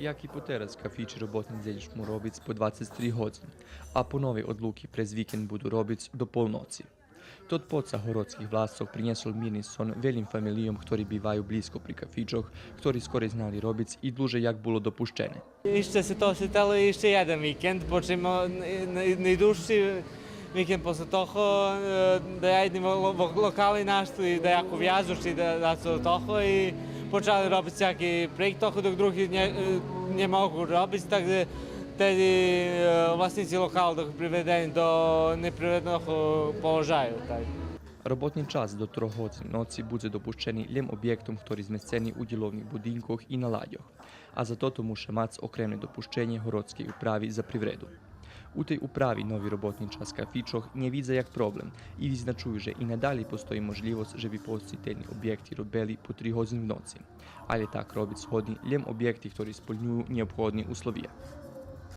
як і потераз кафічі роботний дзельшму робить по 23 години, а по новій одлуки през вікенд буду робити до полноці. Tot poca horodskih vlastov priniesol mirni son velim familijom, ktorí bývajú blízko pri kafičoch, ktorí skore znali robiť i dlže jak bolo dopuštené. І ще се то сітало і ще один вікенд, почимо найдужчий вікенд після того, е, де я йдемо в локали наші, де я ув'язувався, де да це того, і почали робити всякі до других не, е, не можу робити, так тоді е, власниці локалу приведені до неприведного положаю. Так. Роботний час до 3 годин noci буде допущений лем об'єктом, ktorý zmestcený u діловних будинках і на ладьох, а за то тому ще мац окреме допущення городській управі за привреду. U toj upravi novi robotničarska fičoh kafičoh nie widzę jak problem i wyznaczuję, że i nadal postoji możliwość, żeby posjetitelni objekti robili po 3 godziny w nocy, ale tak robić schodni ljem objekti, którzy spełniają nieobchodne uslovija.